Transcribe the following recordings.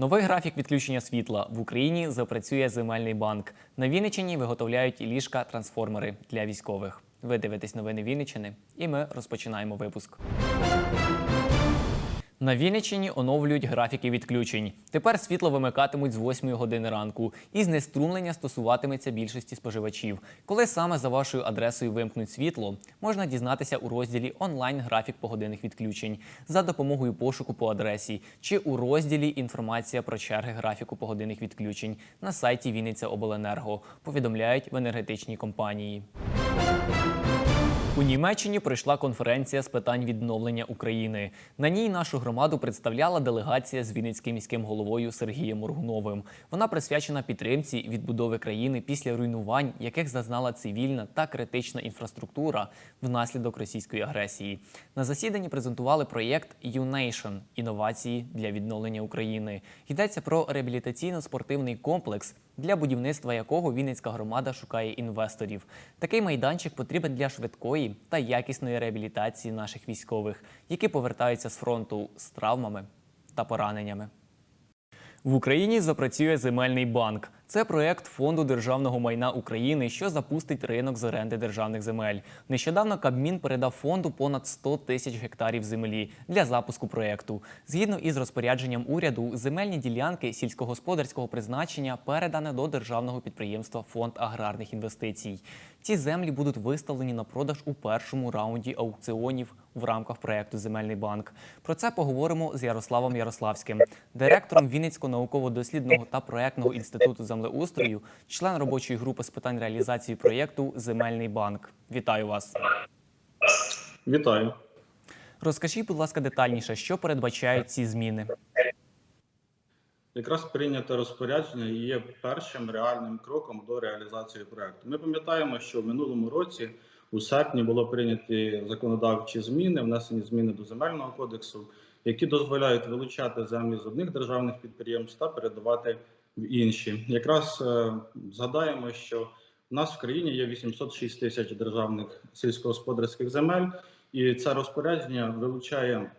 Новий графік відключення світла в Україні запрацює земельний банк. На Вінниччині виготовляють ліжка трансформери для військових. Ви дивитесь новини Вінниччини, і ми розпочинаємо випуск. На Вінниччині оновлюють графіки відключень. Тепер світло вимикатимуть з 8 години ранку, і знеструмлення стосуватиметься більшості споживачів. Коли саме за вашою адресою вимкнуть світло, можна дізнатися у розділі онлайн графік погодинних відключень за допомогою пошуку по адресі чи у розділі інформація про черги графіку погодинних відключень на сайті Вінниця Обленерго. Повідомляють в енергетичній компанії. У Німеччині пройшла конференція з питань відновлення України. На ній нашу громаду представляла делегація з Вінницьким міським головою Сергієм Моргуновим. Вона присвячена підтримці відбудови країни після руйнувань, яких зазнала цивільна та критична інфраструктура внаслідок російської агресії. На засіданні презентували проєкт «UNation» – інновації для відновлення України. Йдеться про реабілітаційно-спортивний комплекс, для будівництва якого Вінницька громада шукає інвесторів. Такий майданчик потрібен для швидкої та якісної реабілітації наших військових, які повертаються з фронту з травмами та пораненнями. В Україні запрацює земельний банк. Це проект фонду державного майна України, що запустить ринок з оренди державних земель. Нещодавно Кабмін передав фонду понад 100 тисяч гектарів землі для запуску проекту. Згідно із розпорядженням уряду, земельні ділянки сільськогосподарського призначення передане до державного підприємства Фонд аграрних інвестицій. Ці землі будуть виставлені на продаж у першому раунді аукціонів в рамках проекту Земельний банк. Про це поговоримо з Ярославом Ярославським, директором Вінницького науково-дослідного та проектного інституту землеустрою, член робочої групи з питань реалізації проєкту Земельний банк. Вітаю вас. Вітаю. Розкажіть, будь ласка, детальніше, що передбачають ці зміни. Якраз прийняте розпорядження є першим реальним кроком до реалізації проекту. Ми пам'ятаємо, що в минулому році у серпні було прийняті законодавчі зміни, внесені зміни до земельного кодексу, які дозволяють вилучати землі з одних державних підприємств та передавати інші. Якраз е, згадаємо, що в нас в країні є 806 тисяч державних сільськогосподарських земель, і це розпорядження вилучає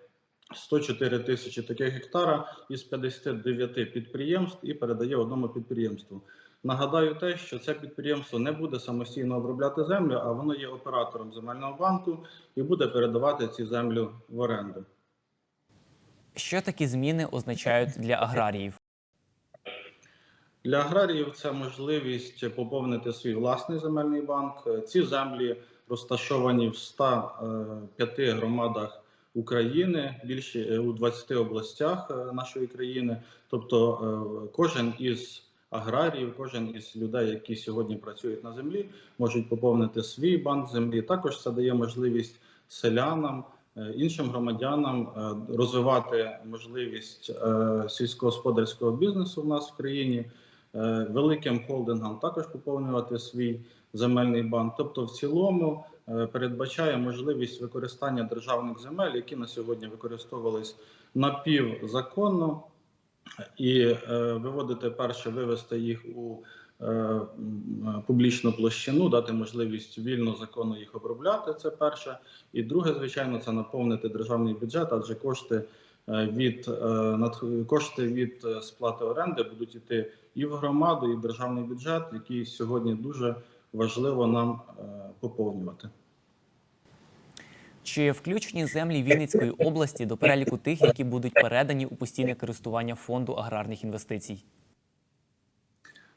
104 тисячі таких гектара із 59 підприємств і передає одному підприємству. Нагадаю те, що це підприємство не буде самостійно обробляти землю, а воно є оператором земельного банку і буде передавати ці землю в оренду. Що такі зміни означають для аграріїв? Для аграріїв це можливість поповнити свій власний земельний банк. Ці землі розташовані в 105 громадах України, більше е, у 20 областях е, нашої країни. Тобто е, кожен із аграріїв, кожен із людей, які сьогодні працюють на землі, можуть поповнити свій банк землі. Також це дає можливість селянам. е, Іншим громадянам е, розвивати можливість е, сільськогосподарського бізнесу в нас в країні, е, великим холдингам також поповнювати свій земельний банк. Тобто, в цілому е, передбачає можливість використання державних земель, які на сьогодні використовувались напівзаконно, і е, виводити перше, вивести їх у е, публічну площину, дати можливість вільно законно їх обробляти. Це перше. І друге, звичайно, це наповнити державний бюджет, адже кошти. Е, Від е, кошти від е, сплати оренди будуть йти і в громаду, і в державний бюджет, який сьогодні дуже важливо нам поповнювати. Чи включені землі Вінницької області до переліку тих, які будуть передані у постійне користування фонду аграрних інвестицій?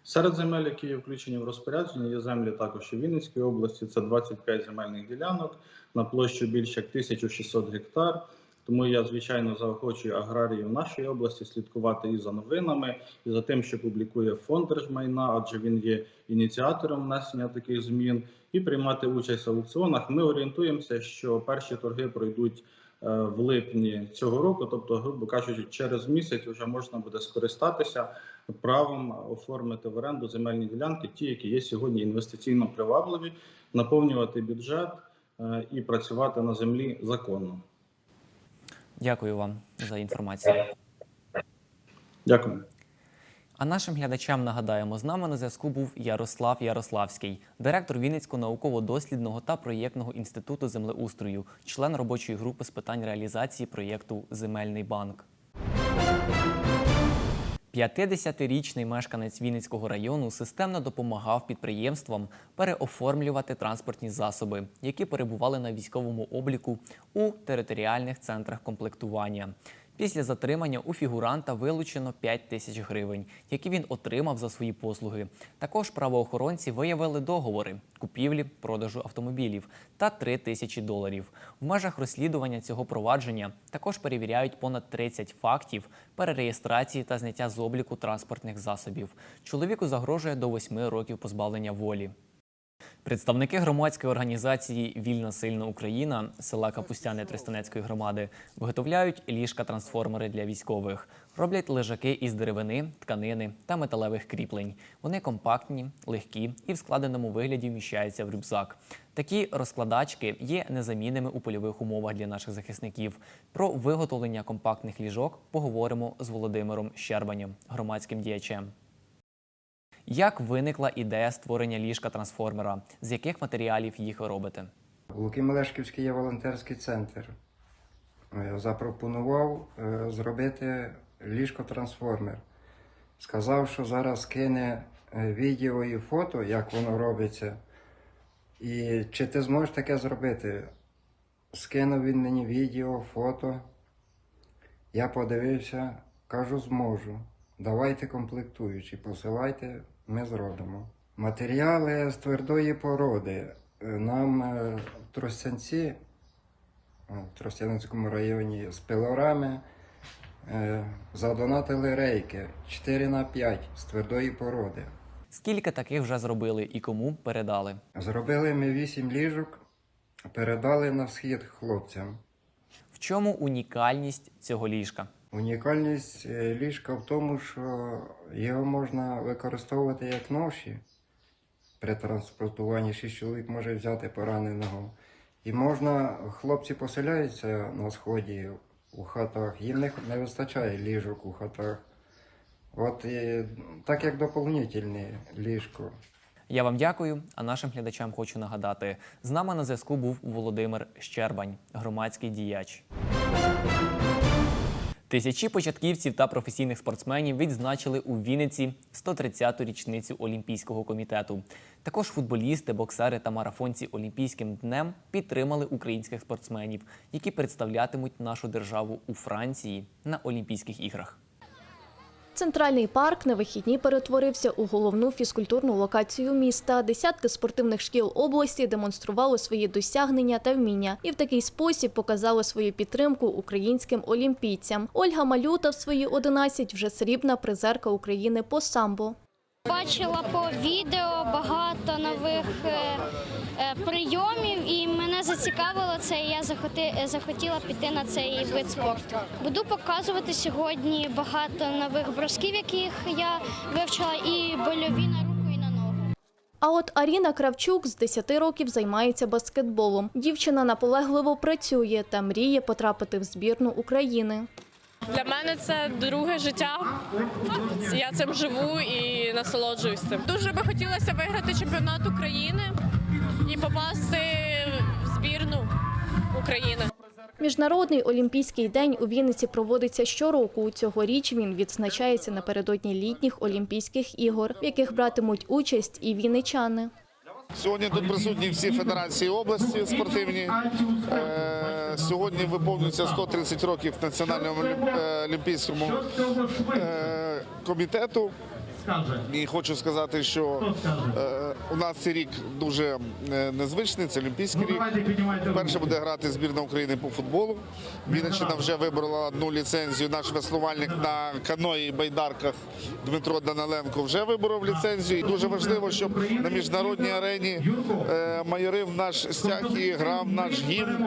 Серед земель, які є включені в розпорядження, є землі також і Вінницької області. Це 25 земельних ділянок на площу більше як 1600 гектар. Тому я звичайно заохочую аграріїв нашої області слідкувати і за новинами, і за тим, що публікує фонд держмайна, адже він є ініціатором внесення таких змін, і приймати участь в аукціонах. Ми орієнтуємося, що перші торги пройдуть е, в липні цього року, тобто, грубо кажучи, через місяць вже можна буде скористатися правом оформити в оренду земельні ділянки, ті, які є сьогодні інвестиційно привабливі, наповнювати бюджет е, і працювати на землі законно. Дякую вам за інформацію. Дякую. А нашим глядачам нагадаємо, з нами на зв'язку був Ярослав Ярославський, директор Вінницького науково-дослідного та проєктного інституту землеустрою, член робочої групи з питань реалізації проєкту Земельний банк. 50-річний мешканець Вінницького району системно допомагав підприємствам переоформлювати транспортні засоби, які перебували на військовому обліку у територіальних центрах комплектування. Після затримання у фігуранта вилучено 5 тисяч гривень, які він отримав за свої послуги. Також правоохоронці виявили договори купівлі, продажу автомобілів та 3 тисячі доларів. В межах розслідування цього провадження також перевіряють понад 30 фактів перереєстрації та зняття з обліку транспортних засобів. Чоловіку загрожує до 8 років позбавлення волі. Представники громадської організації Вільна сильна Україна села Капустяни Тристанецької громади виготовляють ліжка-трансформери для військових, роблять лежаки із деревини, тканини та металевих кріплень. Вони компактні, легкі і в складеному вигляді вміщаються в рюкзак. Такі розкладачки є незамінними у польових умовах для наших захисників. Про виготовлення компактних ліжок поговоримо з Володимиром Щербанем, громадським діячем. Як виникла ідея створення ліжка трансформера? З яких матеріалів їх ви робите? Луки Мелешківський є волонтерський центр. Запропонував е, зробити ліжко-трансформер. Сказав, що зараз кине е, відео і фото, як воно робиться. І чи ти зможеш таке зробити? Скинув він мені відео, фото. Я подивився, кажу, зможу. Давайте комплектуючі, посилайте, ми зробимо. Матеріали з твердої породи. Е, Нам е, тростянці в Тростянецькому районі з пилорами е, задонатили рейки 4 на 5 з твердої породи. Скільки таких вже зробили і кому передали? Зробили ми 8 ліжок, передали на схід хлопцям. В чому унікальність цього ліжка? Унікальність е, ліжка в тому, що його можна використовувати як ноші. При транспортуванні 6 чоловік може взяти пораненого. І можна, хлопці поселяються на сході у хатах, їм не, не вистачає ліжок у хатах. От і, так як доповнительне ліжко. Я вам дякую, а нашим глядачам хочу нагадати: з нами на зв'язку був Володимир Щербань, громадський діяч. Тисячі початківців та професійних спортсменів відзначили у Вінниці 130-ту річницю Олімпійського комітету. Також футболісти, боксери та марафонці Олімпійським днем підтримали українських спортсменів, які представлятимуть нашу державу у Франції на Олімпійських іграх. Центральний парк на вихідні перетворився у головну фізкультурну локацію міста. Десятки спортивних шкіл області демонстрували свої досягнення та вміння і в такий спосіб показали свою підтримку українським олімпійцям. Ольга Малюта в свої 11 вже срібна призерка України по самбо. Бачила по відео багато нових е, е, прийомів, і мене зацікавило це. і Я е, захотіла піти на цей вид спорту. Буду показувати сьогодні багато нових бросків, яких я вивчила, і больові на руку і на ногу. А от Аріна Кравчук з 10 років займається баскетболом. Дівчина наполегливо працює та мріє потрапити в збірну України. Для мене це друге життя. Я цим живу і насолоджуюсь цим. Дуже би хотілося виграти чемпіонат України і попасти в збірну України. Міжнародний олімпійський день у Вінниці проводиться щороку. Цьогоріч він відзначається напередодні літніх Олімпійських ігор, в яких братимуть участь і вінничани. Сьогодні тут присутні всі федерації області спортивні. Е, Сьогодні виповнюється 130 років Національному е, олімпійському е, комітету. І хочу сказати, що е, у нас цей рік дуже е, незвичний, це Олімпійський рік. Перше буде грати збірна України по футболу. Вінниччина вже вибрала одну ліцензію. Наш веслувальник на каної і байдарках Дмитро Даниленко вже виборов ліцензію. І дуже важливо, щоб на міжнародній арені е, майорив наш стяг і грав наш гімн.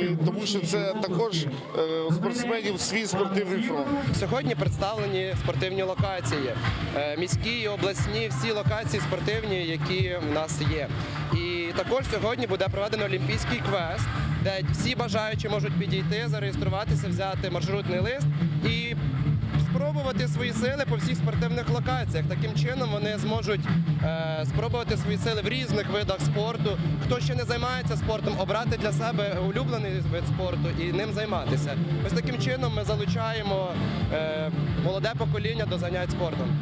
І тому що це також е, у спортсменів свій спортивний фронт. Сьогодні представлені спортивні локації, міські і обласні, всі локації спортивні, які в нас є. І також сьогодні буде проведено олімпійський квест, де всі бажаючі можуть підійти, зареєструватися, взяти маршрутний лист і спробувати свої сили по всіх спортивних локаціях. Таким чином вони зможуть е, спробувати свої сили в різних видах спорту. Хто ще не займається спортом, обрати для себе улюблений вид спорту і ним займатися. Ось таким чином ми залучаємо е, молоде покоління до занять спортом.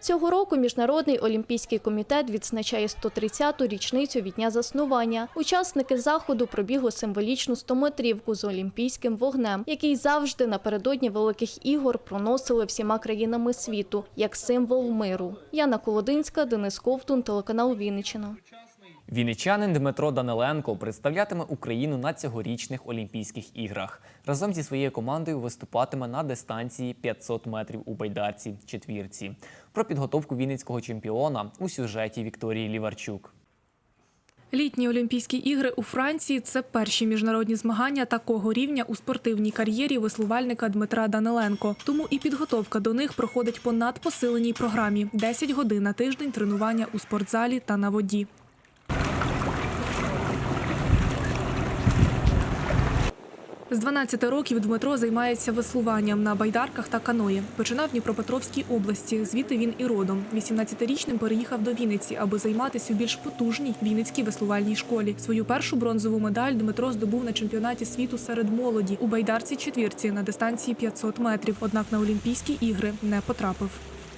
Цього року Міжнародний олімпійський комітет відзначає 130-ту річницю від дня заснування. Учасники заходу пробігли символічну 100-метрівку з олімпійським вогнем, який завжди напередодні великих ігор проносили всіма країнами світу як символ миру. Яна Колодинська, Денис Ковтун, телеканал Вінниччина. Вінничанин Дмитро Даниленко представлятиме Україну на цьогорічних Олімпійських іграх. Разом зі своєю командою виступатиме на дистанції 500 метрів у байдарці четвірці. Про підготовку вінницького чемпіона у сюжеті Вікторії Ліварчук. Літні Олімпійські ігри у Франції це перші міжнародні змагання такого рівня у спортивній кар'єрі веслувальника Дмитра Даниленко. Тому і підготовка до них проходить по надпосиленій програмі: 10 годин на тиждень тренування у спортзалі та на воді. З 12 років Дмитро займається веслуванням на байдарках та каної. Починав в Дніпропетровській області. Звідти він і родом. 18-річним переїхав до Вінниці, аби займатися у більш потужній Вінницькій веслувальній школі. Свою першу бронзову медаль Дмитро здобув на чемпіонаті світу серед молоді у байдарці четвірці на дистанції 500 метрів. Однак на Олімпійські ігри не потрапив.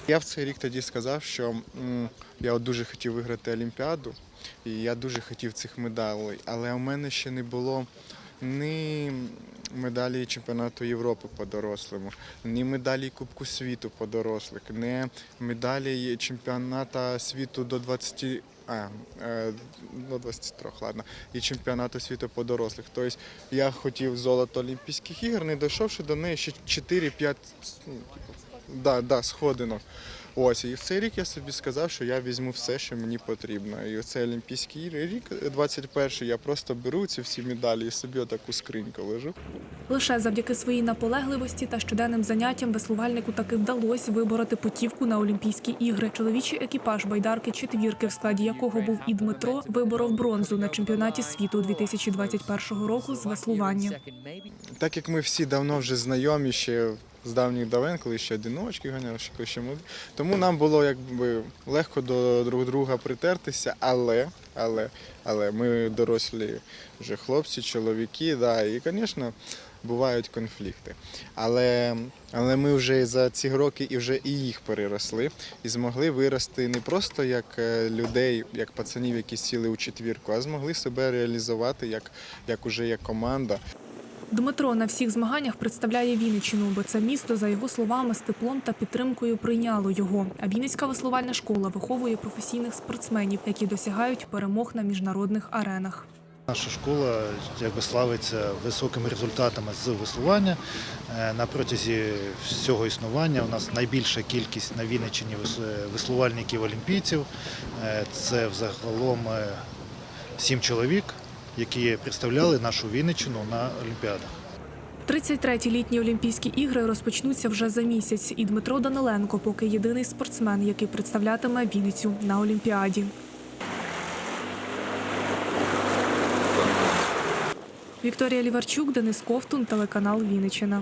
Я в цей рік тоді сказав, що я дуже хотів виграти Олімпіаду, і я дуже хотів цих медалей, але у мене ще не було ні медалі чемпіонату Європи по дорослому, ні медалі Кубку світу по дорослих, ні медалі чемпіоната світу до 20. А, е, до 23, ладно, і чемпіонату світу по дорослих. Тобто я хотів золото Олімпійських ігор, не дійшовши до неї ще 4-5 ну, да, да, сходинок. Ось, і в цей рік я собі сказав, що я візьму все, що мені потрібно. І оцей Олімпійський рік, 21-й, я просто беру ці всі медалі і собі отаку скриньку лежу. Лише завдяки своїй наполегливості та щоденним заняттям веслувальнику таки вдалося вибороти путівку на Олімпійські ігри. Чоловічий екіпаж байдарки четвірки, в складі якого був і Дмитро, виборов бронзу на чемпіонаті світу 2021 року з веслування. Так як ми всі давно вже знайомі ще з давніх давен, коли ще одиночки ганяли, ще коли ще молоді, тому нам було якби легко до друг друга притертися, але, але, але ми дорослі вже хлопці, чоловіки, да, і, звісно, бувають конфлікти. Але, але ми вже за ці роки і вже і їх переросли, і змогли вирости не просто як е, людей, як пацанів, які сіли у четвірку, а змогли себе реалізувати як, як уже як команда. Дмитро на всіх змаганнях представляє Вінниччину, бо це місто, за його словами, з теплом та підтримкою прийняло його. А Вінницька веслувальна школа виховує професійних спортсменів, які досягають перемог на міжнародних аренах. Наша школа якби славиться високими результатами з веслування. Е, На протязі всього існування у нас найбільша кількість на Вінниччині вес- веслувальників-олімпійців. Е, Це взагалом е, сім чоловік, які представляли нашу Вінниччину на Олімпіадах. 33-ті літні Олімпійські ігри розпочнуться вже за місяць, і Дмитро Даниленко поки єдиний спортсмен, який представлятиме Вінницю на Олімпіаді. Вікторія Ліварчук, Денис Ковтун, телеканал Вінниччина.